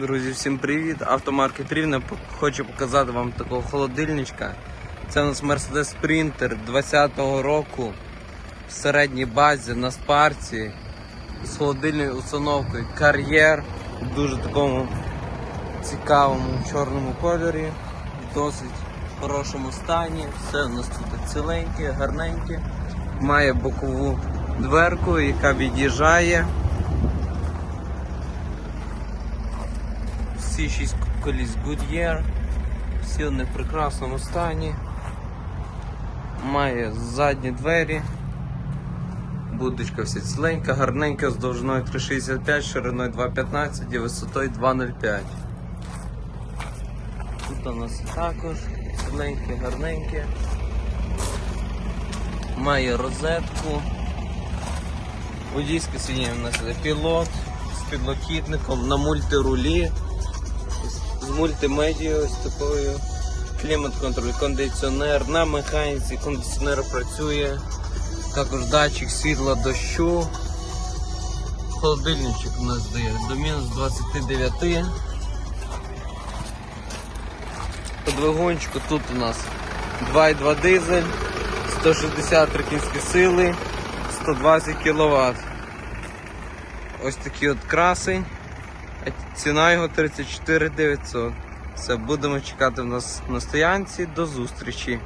Друзі, всім привіт! Автомаркет Рівне хочу показати вам такого холодильничка. Це у нас Mercedes Sprinter 20-го року в середній базі на спарці з холодильною установкою кар'єр в дуже такому цікавому чорному кольорі, в досить хорошому стані. Все у нас тут ціленьке, гарненьке. Має бокову дверку, яка від'їжджає. Всі шість коліс Goodyear, всі вони в прекрасному стані. Має задні двері. Будочка вся ціленька, гарненька, з довжиною 3,65, шириною 2,15 і висотою 2,05. Тут у нас також ціленьке, гарненьке. Має розетку. Водійське сидіння у нас іде пілот з підлокітником на мультирулі з мультимедією ось такою. Клімат-контроль, кондиціонер, на механіці кондиціонер працює. Також датчик світла дощу. Холодильничок у нас дає до мінус 29. По двигунчику тут у нас 2,2 дизель, 163 кінські сили, 120 кВт. Ось такий от красень. Ціна його 34 900. Все, будемо чекати в нас на стоянці. До зустрічі.